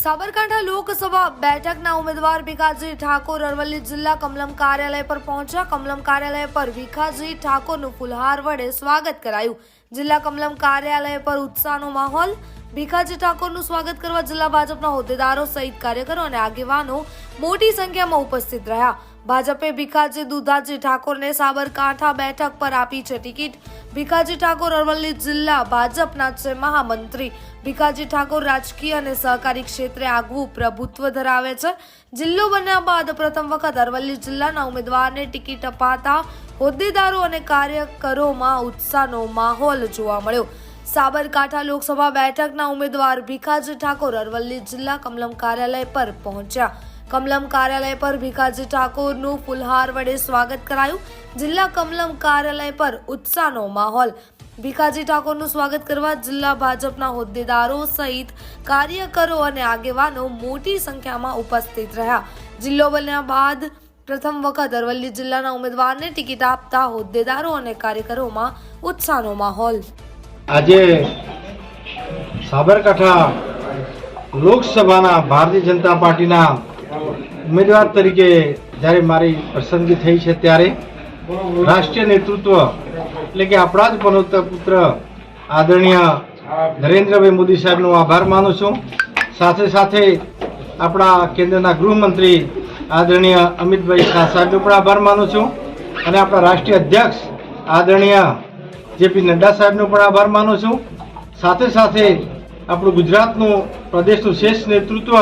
સાબરકાંઠા લોકસભા બેઠકના ઉમેદવાર ભીખાજી ઠાકોર અરવલ્લી જિલ્લા કમલમ કાર્યાલય પર પહોંચ્યા. કમલમ કાર્યાલય પર ભીખાજી ઠાકોરનું ફુલહાર વડે સ્વાગત કરાયું. જિલ્લા કમલમ કાર્યાલય પર ઉત્સાહનો માહોલ. ભીખાજી ઠાકોરનું સ્વાગત કરવા જિલ્લા ભાજપના હોદ્દેદારો સહિત કાર્યકરો અને આગેવાનો મોટી સંખ્યામાં ઉપસ્થિત રહ્યા. ભાજપે ભીખાજી દુધાજી ઠાકોરને સાબરકાંઠા બેઠક પર આપી છે ટિકિટ. ભીખાજી ઠાકોર અરવલ્લી જિલ્લા ભાજપના છે મહામંત્રી. ભીખાજી ઠાકોર રાજકીય અને સહકારી ક્ષેત્રે આગવું પ્રભુત્વ ધરાવે છે. જિલ્લો બન્યા બાદ પ્રથમ વખત અરવલ્લી જિલ્લાના ઉમેદવારને ટિકિટ અપાતા હોદ્દેદારો અને કાર્યકરોમાં ઉત્સાહનો માહોલ જોવા મળ્યો. સાબરકાંઠા લોકસભા બેઠકના ઉમેદવાર ભીખાજી ઠાકોર અરવલ્લી જિલ્લા કમલમ કાર્યાલય પર પહોંચ્યા. કમલમ કાર્યાલય પર ભીખાજી ઠાકોરનું ફુલહાર વડે સ્વાગત કરાયું. જિલ્લા કમલમ કાર્યાલય પર ઉત્સાહનો માહોલ. ભીખાજી ઠાકોરનું સ્વાગત કરવા જિલ્લા ભાજપના હોદ્દેદારો સહિત કાર્યકરો અને આગેવાનો મોટી સંખ્યામાં ઉપસ્થિત રહ્યા. જિલ્લો બન્યા બાદ પ્રથમ વખત અરવલ્લી જિલ્લાના ઉમેદવારને ટિકિટ આપતા હોદ્દેદારો અને કાર્યકરોમાં ઉત્સાહનો માહોલ. આજે સાબરકાંઠા લોકસભાના ભારતીય જનતા પાર્ટીના ઉમેદવાર તરીકે જ્યારે મારી પસંદગી થઈ છે ત્યારે રાષ્ટ્રીય નેતૃત્વ એટલે કે આપણા જ પનોતર પુત્ર આદરણીય નરેન્દ્રભાઈ મોદી સાહેબનો આભાર માનું છું. સાથે સાથે આપણા કેન્દ્રના ગૃહમંત્રી આદરણીય અમિતભાઈ શાહ સાહેબનો પણ આભાર માનું છું. અને આપણા રાષ્ટ્રીય અધ્યક્ષ આદરણીય જેપી નડ્ડા સાહેબનો પણ આભાર માનું છું. સાથે સાથે આપણું ગુજરાતનું પ્રદેશનું શ્રેષ્ઠ નેતૃત્વ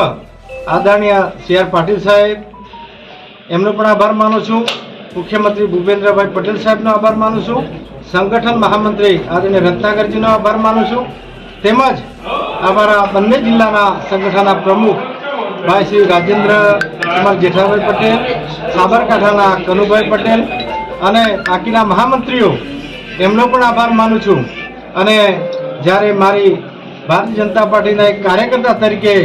આદરણીય સી આર પાટીલ સાહેબ, એમનો પણ આભાર માનું છું. મુખ્યમંત્રી ભૂપેન્દ્રભાઈ પટેલ સાહેબનો આભાર માનું છું. સંગઠન મહામંત્રી આદરણીય રત્નાકરજીનો આભાર માનું છું. તેમજ અમારા બંને જિલ્લાના સંગઠનના પ્રમુખ ભાઈ શ્રી રાજેન્દ્ર કુમાર જેઠાભાઈ પટેલ, સાબરકાંઠાના કનુભાઈ પટેલ અને બાકીના મહામંત્રીઓ, એમનો પણ આભાર માનું છું. અને જ્યારે મારી ભારતીય જનતા પાર્ટીના એક કાર્યકર્તા તરીકે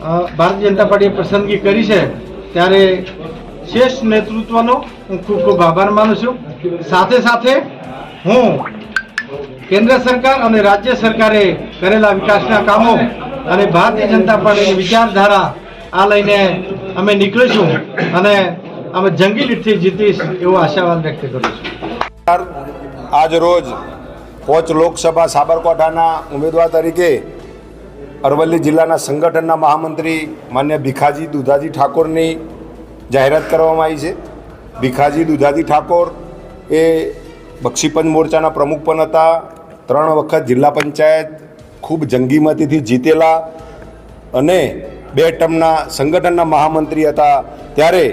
ભારતીય જનતા પાર્ટીએ પસંદગી કરી છે. ત્યારે શ્રેષ્ઠ નેતૃત્વનો હું ખૂબ ખૂબ આભાર માનું છું. સાથે સાથે હું કેન્દ્ર સરકાર અને રાજ્ય સરકારે કરેલા વિકાસના કામો અને ભારતીય જનતા પાર્ટીની વિચારધારા આ લઈને અમે નીકળીશું અને અમે જંગી લીટથી જીતીશ એવો આશાવાદ વ્યક્ત કરું છું. આજ રોજ કોચ લોકસભા સાબરકાંઠાના ઉમેદવાર તરીકે અરવલ્લી જિલ્લાના સંગઠનના મહામંત્રી માન્ય ભીખાજી દુધાજી ઠાકોરની જાહેરાત કરવામાં આવી છે. ભીખાજી દુધાજી ઠાકોર એ બક્ષીપંચ મોરચાના પ્રમુખ પણ હતા. ત્રણ વખત જિલ્લા પંચાયત ખૂબ જંગીમતીથી જીતેલા અને બે ટર્મના સંગઠનના મહામંત્રી હતા. ત્યારે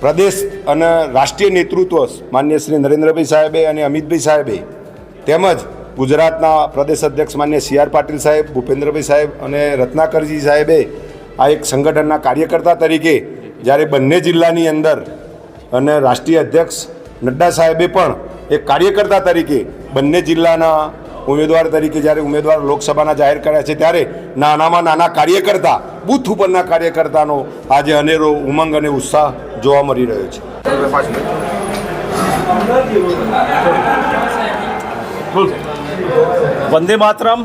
પ્રદેશ અને રાષ્ટ્રીય નેતૃત્વ માન્ય શ્રી નરેન્દ્રભાઈ સાહેબે અને અમિતભાઈ સાહેબે તેમજ ગુજરાતના પ્રદેશ અધ્યક્ષ માન્ય સી આર પાટીલ સાહેબ ભૂપેન્દ્રભાઈ સાહેબ અને રત્નાકરજી સાહેબે આ એક સંગઠનના કાર્યકર્તા તરીકે જ્યારે બંને જિલ્લાની અંદર અને રાષ્ટ્રીય અધ્યક્ષ નડ્ડા સાહેબે પણ એક કાર્યકર્તા તરીકે બંને જિલ્લાના ઉમેદવાર તરીકે જ્યારે ઉમેદવાર લોકસભાના જાહેર કર્યા છે ત્યારે નાનામાં નાના કાર્યકર્તા બુથ ઉપરના કાર્યકર્તાનો આજે અનેરો ઉમંગ અને ઉત્સાહ જોવા મળી રહ્યો છે. વંદે માતરમ.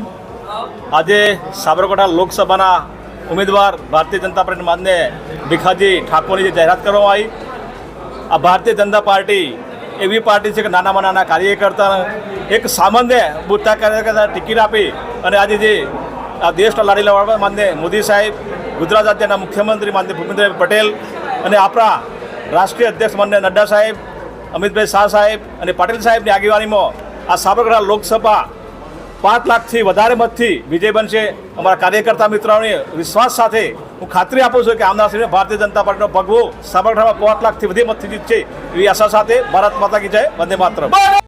આજે સાબરકાંઠા લોકસભાના ઉમેદવાર ભારતીય જનતા પાર્ટી માન્ય ભીખાજી ઠાકોરની જાહેરાત કરવામાં આવી. આ ભારતીય જનતા પાર્ટી એવી પાર્ટી છે કે નાનામાં નાના કાર્યકર્તા એક સામાન્ય બુદ્ધા કાર્યકર્તા ટિકિટ આપી અને આજે જે આ દેશના લાડીલા વડા માન્ય મોદી સાહેબ, ગુજરાત રાજ્યના મુખ્યમંત્રી માન્ય ભૂપેન્દ્રભાઈ પટેલ અને આપણા રાષ્ટ્રીય અધ્યક્ષ માન્ય નડ્ડા સાહેબ, અમિતભાઈ શાહ સાહેબ અને પાટીલ સાહેબની આગેવાનીમાં આ સાબરકાંઠા લોકસભા પાંચ લાખથી વધારે મતથી વિજય બનશે. અમારા કાર્યકર્તા મિત્રોને વિશ્વાસ સાથે હું ખાતરી આપું છું કે આવનાર શ્રીને ભારતીય જનતા પાર્ટીનો ભગવો સાબરકાંઠામાં પાંચ લાખથી વધુ મતથી જીતશે એવી આશા સાથે ભારત માતા કી જય. વંદે માતરમ.